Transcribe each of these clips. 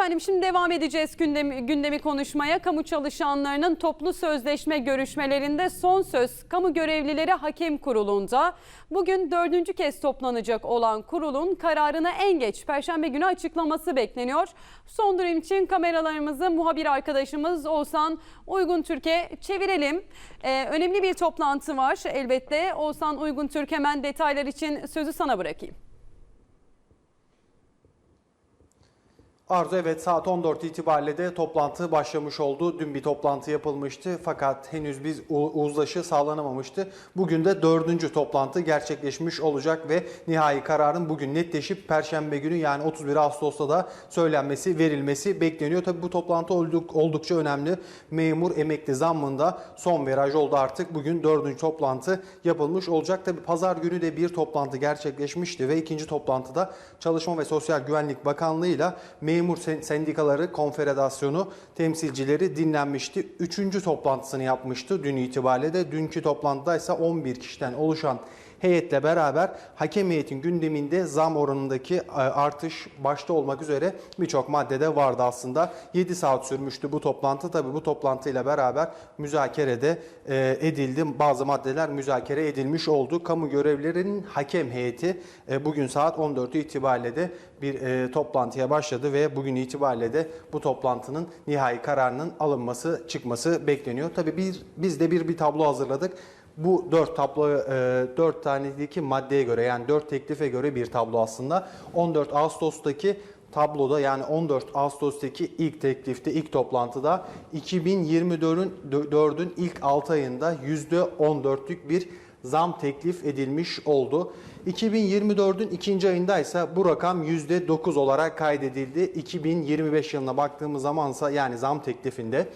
Efendim şimdi devam edeceğiz gündemi, gündemi konuşmaya. Kamu çalışanlarının toplu sözleşme görüşmelerinde son söz kamu görevlileri hakem kurulunda. Bugün dördüncü kez toplanacak olan kurulun kararını en geç Perşembe günü açıklaması bekleniyor. Son durum için kameralarımızı muhabir arkadaşımız Oğuzhan Uygun Türk'e çevirelim. Ee, önemli bir toplantı var elbette. Oğuzhan Uygun Türk hemen detaylar için sözü sana bırakayım. Arzu evet saat 14 itibariyle de toplantı başlamış oldu. Dün bir toplantı yapılmıştı fakat henüz biz uzlaşı sağlanamamıştı. Bugün de dördüncü toplantı gerçekleşmiş olacak ve nihai kararın bugün netleşip Perşembe günü yani 31 Ağustos'ta da söylenmesi verilmesi bekleniyor. Tabi bu toplantı olduk, oldukça önemli. Memur emekli zammında son viraj oldu artık. Bugün dördüncü toplantı yapılmış olacak. Tabi pazar günü de bir toplantı gerçekleşmişti ve ikinci toplantıda Çalışma ve Sosyal Güvenlik Bakanlığı ile Memur Sen- Sendikaları Konfederasyonu temsilcileri dinlenmişti. Üçüncü toplantısını yapmıştı dün itibariyle de. Dünkü toplantıda ise 11 kişiden oluşan heyetle beraber hakem heyetin gündeminde zam oranındaki e, artış başta olmak üzere birçok maddede vardı aslında. 7 saat sürmüştü bu toplantı. Tabii bu toplantıyla beraber müzakerede e, edildi. Bazı maddeler müzakere edilmiş oldu. Kamu görevlilerinin hakem heyeti e, bugün saat 14 itibariyle de bir toplantıya başladı ve bugün itibariyle de bu toplantının nihai kararının alınması, çıkması bekleniyor. Tabii bir, biz de bir bir tablo hazırladık. Bu dört tablo, e, dört tanedeki maddeye göre yani dört teklife göre bir tablo aslında. 14 Ağustos'taki tabloda yani 14 Ağustos'taki ilk teklifte, ilk toplantıda 2024'ün 4'ün ilk 6 ayında %14'lük bir zam teklif edilmiş oldu. 2024'ün ikinci ayında ise bu rakam %9 olarak kaydedildi. 2025 yılına baktığımız zamansa yani zam teklifinde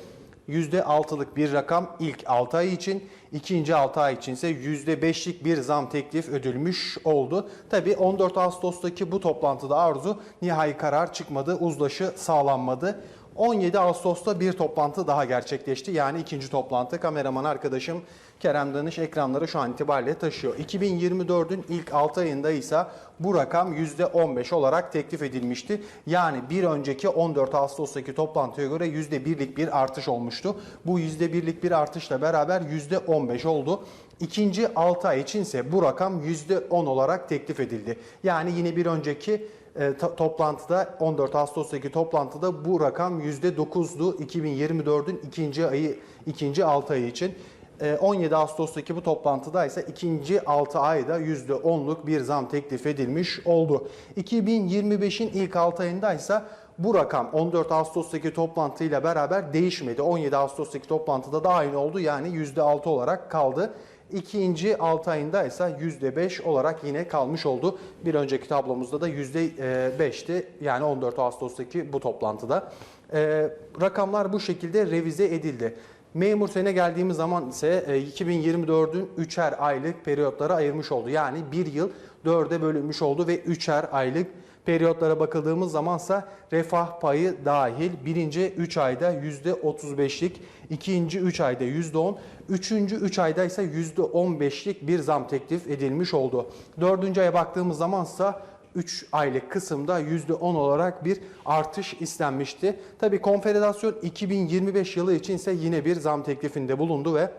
%6'lık bir rakam ilk 6 ay için, ikinci 6 ay için ise %5'lik bir zam teklif ödülmüş oldu. Tabi 14 Ağustos'taki bu toplantıda arzu nihai karar çıkmadı, uzlaşı sağlanmadı. 17 Ağustos'ta bir toplantı daha gerçekleşti. Yani ikinci toplantı. Kameraman arkadaşım Kerem Danış ekranları şu an itibariyle taşıyor. 2024'ün ilk 6 ayında ise bu rakam %15 olarak teklif edilmişti. Yani bir önceki 14 Ağustos'taki toplantıya göre %1'lik bir artış olmuştu. Bu %1'lik bir artışla beraber %15 oldu. İkinci 6 ay içinse bu rakam %10 olarak teklif edildi. Yani yine bir önceki e, to- toplantıda 14 Ağustos'taki toplantıda bu rakam %9'du 2024'ün ikinci ayı ikinci 6 ayı için. E, 17 Ağustos'taki bu toplantıda ise ikinci 6 ayda %10'luk bir zam teklif edilmiş oldu. 2025'in ilk 6 ayında ise bu rakam 14 Ağustos'taki toplantıyla beraber değişmedi. 17 Ağustos'taki toplantıda da aynı oldu yani %6 olarak kaldı. İkinci 6 ayında ise %5 olarak yine kalmış oldu. Bir önceki tablomuzda da %5'ti. Yani 14 Ağustos'taki bu toplantıda. Ee, rakamlar bu şekilde revize edildi. Memur sene geldiğimiz zaman ise e, 2024'ün 3'er aylık periyotlara ayırmış oldu. Yani bir yıl 4'e bölünmüş oldu ve 3'er aylık periyotlara bakıldığımız zamansa refah payı dahil birinci 3 ayda %35'lik, ikinci 3 ayda %10, üçüncü 3 ayda ise %15'lik bir zam teklif edilmiş oldu. Dördüncü aya baktığımız zamansa 3 aylık kısımda %10 olarak bir artış istenmişti. Tabii konfederasyon 2025 yılı için ise yine bir zam teklifinde bulundu ve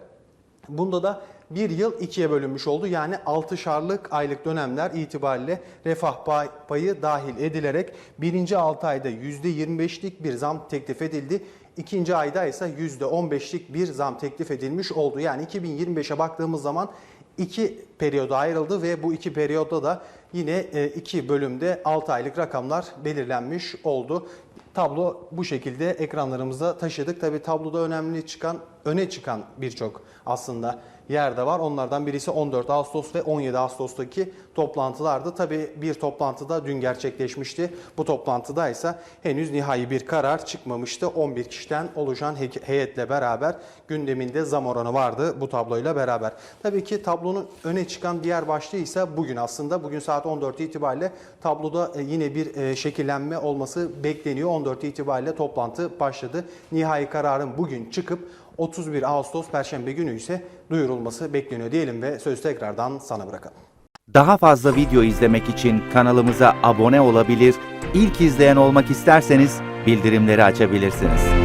Bunda da bir yıl ikiye bölünmüş oldu. Yani 6'şarlık aylık dönemler itibariyle refah pay- payı dahil edilerek birinci 6 ayda %25'lik bir zam teklif edildi. İkinci ayda ise %15'lik bir zam teklif edilmiş oldu. Yani 2025'e baktığımız zaman iki periyoda ayrıldı ve bu iki periyoda da yine e, iki bölümde 6 aylık rakamlar belirlenmiş oldu. Tablo bu şekilde ekranlarımıza taşıdık. Tabi tabloda önemli çıkan, öne çıkan birçok aslında yer de var. Onlardan birisi 14 Ağustos ve 17 Ağustos'taki toplantılardı. Tabi bir toplantıda dün gerçekleşmişti. Bu toplantıda ise henüz nihai bir karar çıkmamıştı. 11 kişiden oluşan he- heyetle beraber gündeminde zam oranı vardı bu tabloyla beraber. Tabii ki tablonun öne çıkan diğer başlığı ise bugün aslında. Bugün saat 14 itibariyle tabloda e, yine bir e, şekillenme olması bekleniyor. 14 itibariyle toplantı başladı. Nihai kararın bugün çıkıp 31 Ağustos Perşembe günü ise duyurulması bekleniyor diyelim ve sözü tekrardan sana bırakalım. Daha fazla video izlemek için kanalımıza abone olabilir, ilk izleyen olmak isterseniz bildirimleri açabilirsiniz.